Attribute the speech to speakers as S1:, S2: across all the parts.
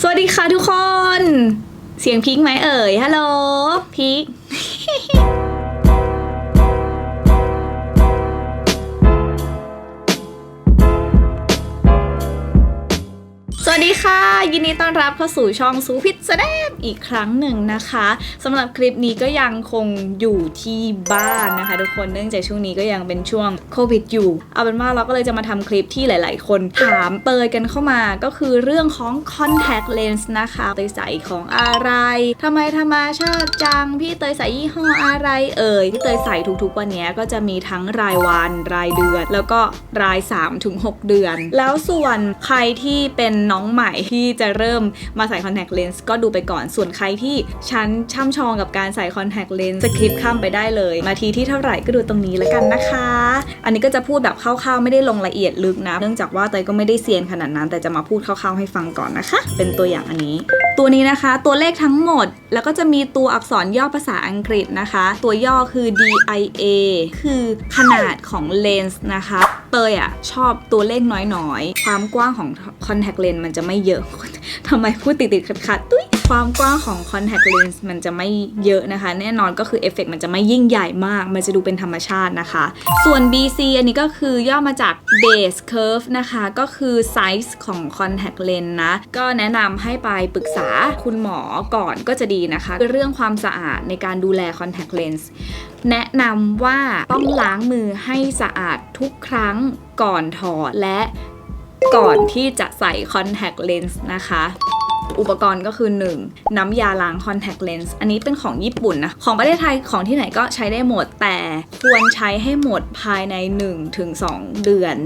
S1: สวัสดีค่ะทุกคน เสียงพีคไหมเอ่ย ฮัลโหลพีค วัสดีค่ะ ยินดีต้อนรับเข้าสู่ช่องซูพิษแสดงอีกครั้งหนึ่งนะคะสำหรับคลิปนี้ก็ยังคงอยู่ที่บ้านนะคะ ทุกคนเนื่องจากช่วงนี้ก็ยังเป็นช่วงโควิดอยู่ เอาเป็นว่าเราก็เลยจะมาทำคลิปที่หลาย ๆ คนถามเตยกันเข้ามาก็คือเรื่องของ contact lens นะคะเตยใส่ของอะไรทำไมธรรมชาติจัง พี่เตยใส่ยี่ห้ออะไรเอ่ยที่เตยใส่ทุก ๆ วันนี้ก็จะมีทั้งรายวันรายเดือน แล้วก็ราย3ถึง6เดือน แล้วส่วนใครที่เป็นน้องใหม่ที่จะเริ่มมาใส่คอนแทคเลนส์ก็ดูไปก่อนส่วนใครที่ชั้นช่ำชองกับการใส่คอนแทคเลนส์สคริปข้ามไปได้เลย มาทีที่เท่าไหร่ก็ดูตรงนี้แล้วกันนะคะ อันนี้ก็จะพูดแบบคร่าวๆไม่ได้ลงละเอียดลึกนะ เนื่องจากว่าเตยก็ไม่ได้เซียนขนาดนั้น แต่จะมาพูดคร่าวๆให้ฟังก่อนนะคะ เป็นตัวอย่างอันนี้ ตัวนี้นะคะ ตัวเลขทั้งหมด แล้วก็จะมีตัวอักษรย่อภาษาอังกฤษนะคะ ตัวย่อคือ DIA คือขนาดของเลนส์นะคะ เตยอะชอบตัวเลขน้อยๆ ความกว้างของ contact lens มันจะไม่เยอะ ทำไมพูดติดๆขัดๆตุ้ยความกว้างของ contact lens มันจะไม่เยอะนะคะ แน่นอนก็คือเอฟเฟกมันจะไม่ยิ่งใหญ่มาก มันจะดูเป็นธรรมชาตินะคะ ส่วน BC อันนี้ก็คือย่อมาจาก base curve นะคะ ก็คือไซส์ของ contact lens นะ ก็แนะนำให้ไปปรึกษาคุณหมอก่อนก็จะดีนะคะ เรื่องความสะอาดในการดูแล contact lens แนะนำว่าต้องล้างมือให้สะอาดทุกครั้งก่อนถอดและ ก่อนที่จะใส่คอนแทคเลนส์นะคะอุปกรณ์ก็คือ 1. น้ำยาล้างคอนแทคเลนส์อันนี้เป็นของญี่ปุ่นนะ ของประเทศไทยของที่ไหนก็ใช้ได้หมด แต่ควรใช้ให้หมดภายใน 1-2 เดือน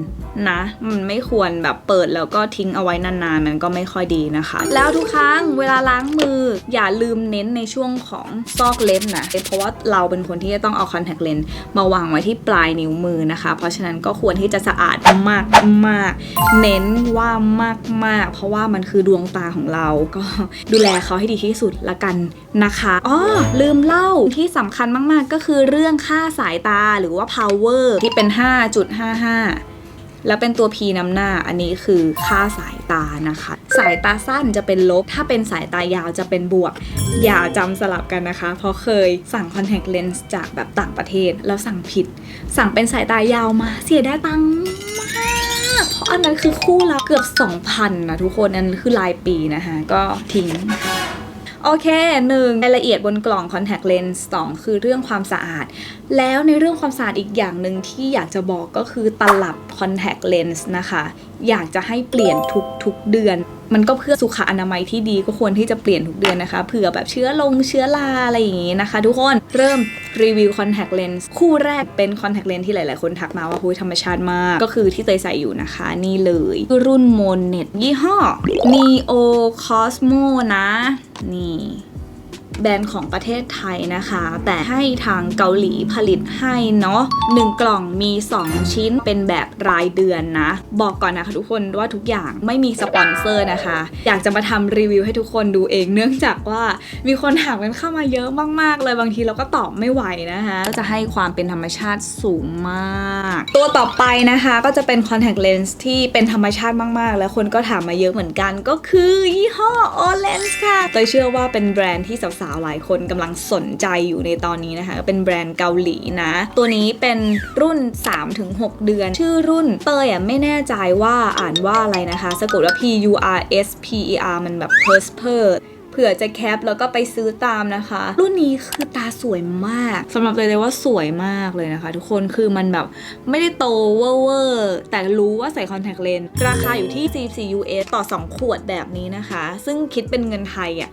S1: นะ มันไม่ควรแบบเปิดแล้วก็ทิ้งเอาไว้นานๆ มันก็ไม่ค่อยดีนะคะ แล้วทุกครั้งเวลาล้างมืออย่าลืมเน้นในช่วงของซอกเล็บนะเพราะว่าเราเป็นคนที่จะต้องเอา contact lens มาวางไว้ที่ปลายนิ้วมือนะคะ เพราะฉะนั้นก็ควรที่จะสะอาดมากมากเน้นว่ามากมากๆ เพราะว่ามันคือดวงตาของเราก็ดูแลเขาให้ดีที่สุดละกันนะคะอ๋อลืมเล่าที่สำคัญมากๆก็คือเรื่องค่าสายตาหรือว่า power ที่เป็น 5.55 แล้วเป็นตัว P นำหน้าอันนี้คือค่าสายตานะคะ สายตาสั้นจะเป็นลบ ถ้าเป็นสายตายาวจะเป็นบวก อย่าจำสลับกันนะคะ เพราะเคยสั่ง contact lens จากแบบต่างประเทศ แล้วสั่งผิด สั่งเป็นสายตายาวมา เสียได้ตังค์มากเพราะอันนั้นคือคู่ละเกือบ 2,000นะทุกคนอันนั้นคือรายปีนะคะก็ทิ้ง โอเคหนึ่งรายละเอียดบนกล่อง contact lens สองคือเรื่องความสะอาด แล้วในเรื่องความสะอาดอีกอย่างหนึ่งที่อยากจะบอกก็คือตลับ contact lens นะคะ อยากจะให้เปลี่ยนทุกๆเดือน มันก็เพื่อสุขอนามัยที่ดีก็ควรที่จะเปลี่ยนทุกเดือนนะคะเผื่อแบบเชื้อลงเชื้อราอะไรอย่างงี้นะคะ ทุกคนเริ่ม รีวิวคอนแทคเลนส์คู่แรกเป็นคอนแทคเลนส์ที่หลาย ๆ คนทักมาว่าคุยธรรมชาติมาก ก็คือที่เตยใส่อยู่นะคะนี่เลยรุ่นโมเน็ตยี่ห้อ Neo Cosmo นะ นี่ แบรนด์ของประเทศไทยนะคะ แต่ให้ทางเกาหลีผลิตให้เนาะหนึ่งกล่องมี 2 ชิ้นเป็นแบบรายเดือนนะ บอกก่อนนะคะทุกคนว่าทุกอย่างไม่มีสปอนเซอร์นะคะ อยากจะมาทำรีวิวให้ทุกคนดูเองเนื่องจากว่ามีคนถามกันเข้ามาเยอะมาก ๆ เลยบางทีเราก็ตอบไม่ไหวนะคะก็จะให้ความเป็นธรรมชาติสูงมาก ตัวต่อไปนะคะก็จะเป็น contact lens ที่เป็นธรรมชาติมาก ๆ แล้วคนก็ถามมาเยอะเหมือนกันก็คือยี่ห้อ Olens ค่ะเตยเชื่อว่าเป็นแบรนด์ที่สาวาวหลายคนกำลังสนใจอยู่ในตอนนี้นะคะ เป็นแบรนด์เกาหลีนะ ตัวนี้เป็นรุ่น 3-6 เดือน ชื่อรุ่นเตยอะไม่แน่ใจว่าอ่านว่าอะไรนะคะ สะกดว่า P U R S P E R มันแบบ Persper เผื่อจะแคปแล้วก็ไปซื้อตามนะคะ รุ่นนี้คือตาสวยมากสำหรับเลยเลยว่าสวยมากเลยนะคะ ทุกคนคือมันแบบไม่ได้โตเวอร์เวอร์แต่รู้ว่าใส่คอนแทคเลนส์ราคาอยู่ที่ 44 US ต่อ 2 ขวดแบบนี้นะคะ ซึ่งคิดเป็นเงินไทยอะ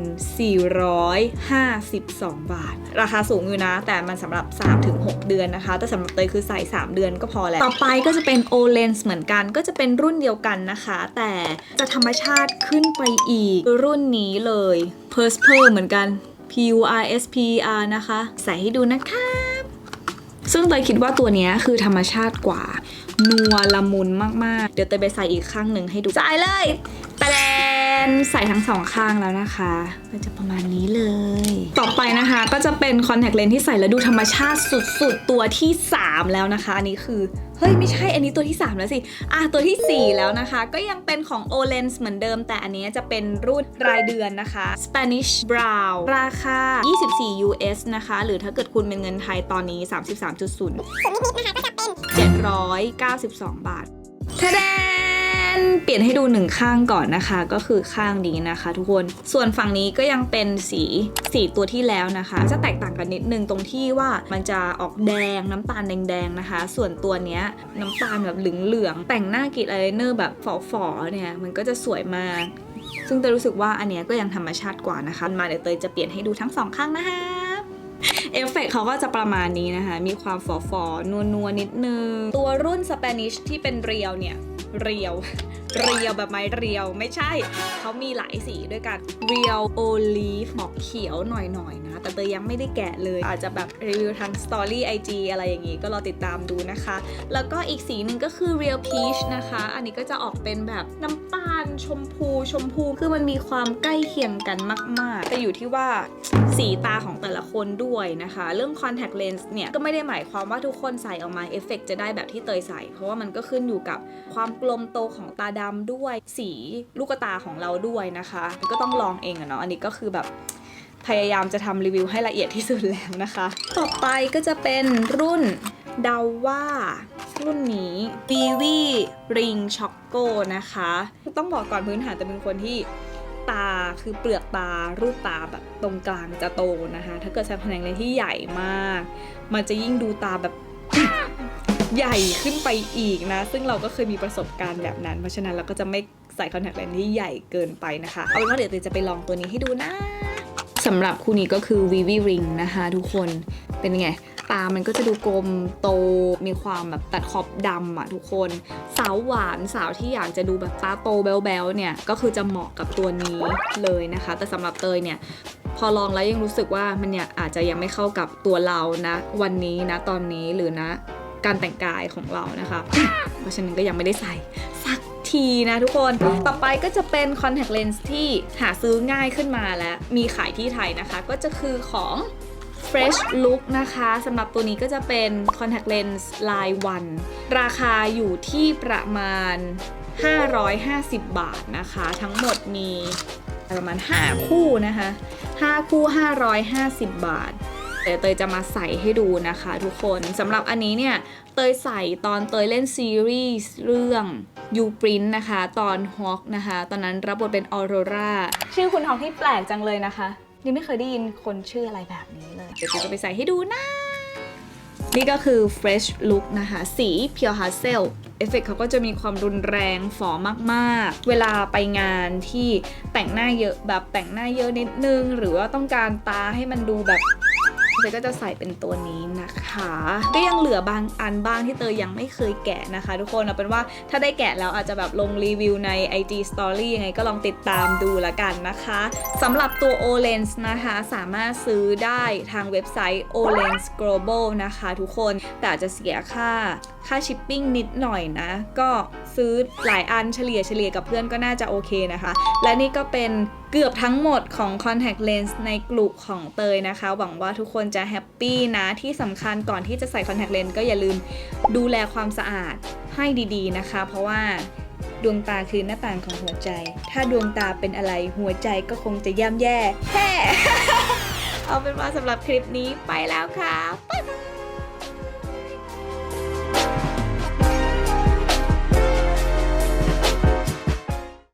S1: 1,452 บาท ราคาสูงอยู่นะ แต่มันสำหรับ 3-6 เดือนนะคะ แต่สำหรับเตยคือใส่ 3 เดือนก็พอแล้ว ต่อไปก็จะเป็น O lens เหมือนกัน ก็จะเป็นรุ่นเดียวกันนะคะ แต่จะธรรมชาติขึ้นไปอีก รุ่นนี้เลย p e r s p e r เหมือนกัน P U R S P E R นะคะ ใส่ให้ดูนะครับซึ่งเตยคิดว่าตัวนี้คือธรรมชาติกว่า นัวละมุนมาก ๆ เดี๋ยวเตยไปใส่อีกข้างหนึ่งให้ดูใส่เลย นเป็นใส่ทั้งสองข้างแล้วนะคะ ก็จะประมาณนี้เลย ต่อไปนะคะก็จะเป็นคอนแทคเลนส์ที่ใส่แล้วดูธรรมชาติสุดๆ ตัวที่ 3 แล้วนะคะ อันนี้คือเฮ้ย ไม่ใช่อันนี้ตัวที่ 3 แล้วสิ อะ ตัวทีสี่4 แล้วนะคะ ก็ยังเป็นของ o l e n s เหมือนเดิม แต่อันนี้จะเป็นรุ่นรายเดือนนะคะ Spanish Brown ราคา 24 US นะคะ หรือถ้าเกิดคุณเป็นเงินไทยตอนนี้ 33.0 792 บาททะแด นเปลี่ยนให้ดูหนึ่งข้างก่อนนะคะ ก็คือข้างนี้นะคะ ทุกคนส่วนฝั่งนี้ก็ยังเป็นสีสีตัวที่แล้วนะคะ จะแตกต่างกันนิดนึงตรงที่ว่ามันจะออกแดงน้ำตาลแดงๆนะคะ ส่วนตัวเนี้ยน้ำตาลแบบเหลืองๆแต่งหน้ากรีดอายไลเนอร์แบบฝอๆเนี่ยมันก็จะสวยมากซึ่งเตยรู้สึกว่าอันเนี้ยก็ยังธรรมชาติกว่านะคะ มาเดี๋ยวเตยจะเปลี่ยนให้ดูทั้งสองข้างนะคะเอฟเฟกต์เขาก็จะประมาณนี้นะคะ มีความฟอฟอๆนัวๆนิดนึง ตัวรุ่นสเปนิชที่เป็นเรียวเนี่ย เรียวเรียวแบบไม้เรียวไม่ใช่ เขามีหลายสีด้วยกันเรียวโอลีฟออกเขียวหน่อยๆนะ แต่เตยยังไม่ได้แกะเลย อาจจะแบบรีวิวทางสตอรี่ไอจอะไรอย่างงี้ก็รอติดตามดูนะคะ แล้วก็อีกสีหนึ่งก็คือ Real Peach นะคะ อันนี้ก็จะออกเป็นแบบน้ำตาลชมพูชมพูคือมันมีความใกล้เคียงกันมาก ๆ แต่อยู่ที่ว่าสีตาของแต่ละคนด้วยนะคะ เรื่อง contact lens เนี่ยก็ไม่ได้หมายความว่าทุกคนใส่ออกมาเอฟเฟกจะได้แบบที่เตยใส่ เพราะว่ามันก็ขึ้นอยู่กับความกลมโตของตาดำด้วยสีลูกตาของเราด้วยนะคะ ก็ต้องลองเองอะเนาะอันนี้ก็คือแบบพยายามจะทำรีวิวให้ละเอียดที่สุดแล้วนะคะ ต่อไปก็จะเป็นรุ่นเดาว่ารุ่นนี้ b v Ring Choco นะคะ ต้องบอกก่อนพื้นฐานแต่เป็นคนที่ตาคือเปลือกตารูปตาแบบตรงกลางจะโตนะคะ ถ้าเกิดใช้แผนงเลนส์ที่ใหญ่มาก มันจะยิ่งดูตาแบบ ใหญ่ขึ้นไปอีกนะ ซึ่งเราก็เคยมีประสบการณ์แบบนั้น เพราะฉะนั้นเราก็จะไม่ใส่คอนแทคเลนส์ที่ใหญ่เกินไปนะคะ เอาเป็นว่าเดี๋ยวเตยจะไปลองตัวนี้ให้ดูนะสำหรับคู่นี้ก็คือ Vivi Ring นะคะทุกคนเป็นไงตามันก็จะดูกลมโต มีความแบบตัดขอบดำอะทุกคน สาวหวานสาวที่อยากจะดูแบบตาโตแบ๊วๆเนี่ย ก็คือจะเหมาะกับตัวนี้เลยนะคะ แต่สำหรับเตยเนี่ย พอลองแล้วยังรู้สึกว่ามันเนี่ยอาจจะยังไม่เข้ากับตัวเรานะ วันนี้นะตอนนี้หรือนะ การแต่งกายของเรานะคะ เพราะฉะนั้นก็ยังไม่ได้ใส่สักทีนะทุกคน ต่อไปก็จะเป็น contact lens ที่หาซื้อง่ายขึ้นมาแล้วมีขายที่ไทยนะคะ ก็จะคือของ Fresh Look นะคะสำหรับตัวนี้ก็จะเป็น contact lens ลายวัน ราคาอยู่ที่ประมาณ 550 บาทนะคะ ทั้งหมดมีประมาณ 5 คู่นะคะ 5 คู่ 550 บาท เดี๋ยวเตยจะมาใส่ให้ดูนะคะทุกคนสำหรับอันนี้เนี่ย เตยใส่ตอนเตยเล่นซีรีส์เรื่อง You Print นะคะ ตอนฮอ k นะคะ ตอนนั้นรับบทเป็นออโรราชื่อคุณฮอกที่แปลกจังเลยนะคะ นี่ไม่เคยได้ยินคนชื่ออะไรแบบนี้เลย เดี๋ยวเตยจะไปใส่ให้ดูนะ นี่ก็คือ Fresh Look นะคะ สี Pure Hazel เอฟเฟกเขาก็จะมีความรุนแรงฝอมากๆ เวลาไปงานที่แต่งหน้าเยอะแบบแต่งหน้าเยอะนิดนึง หรือว่าต้องการตาให้มันดูแบบ เตยก็จะใส่เป็นตัวนี้นะคะ ก็ยังเหลือบางอันบ้างที่เตยยังไม่เคยแกะนะคะ ทุกคนเอาเป็นว่าถ้าได้แกะแล้วอาจจะแบบลงรีวิวใน IG Story ยังไงก็ลองติดตามดูละกันนะคะสำหรับตัว Olens นะคะสามารถซื้อได้ทางเว็บไซต์ Olens Global นะคะ ทุกคนแต่อาจจะเสียค่าค่าชิปปิ้งนิดหน่อยนะ ก็ซื้อหลายอันเฉลี่ยเฉลี่ยกับเพื่อนก็น่าจะโอเคนะคะ และนี่ก็เป็น เกือบทั้งหมดของ Contact Lens ในกลุ่มของเตยนะคะ หวังว่าทุกคนจะแฮปปี้นะที่สำคัญก่อนที่จะใส่ Contact Lens ก็อย่าลืมดูแลความสะอาดให้ดีๆนะคะ เพราะว่าดวงตาคือหน้าต่างของหัวใจ ถ้าดวงตาเป็นอะไรหัวใจก็คงจะย่ำแย่แฮ่เอาเป็นว่าสำหรับคลิปนี้ไปแล้วค่ะ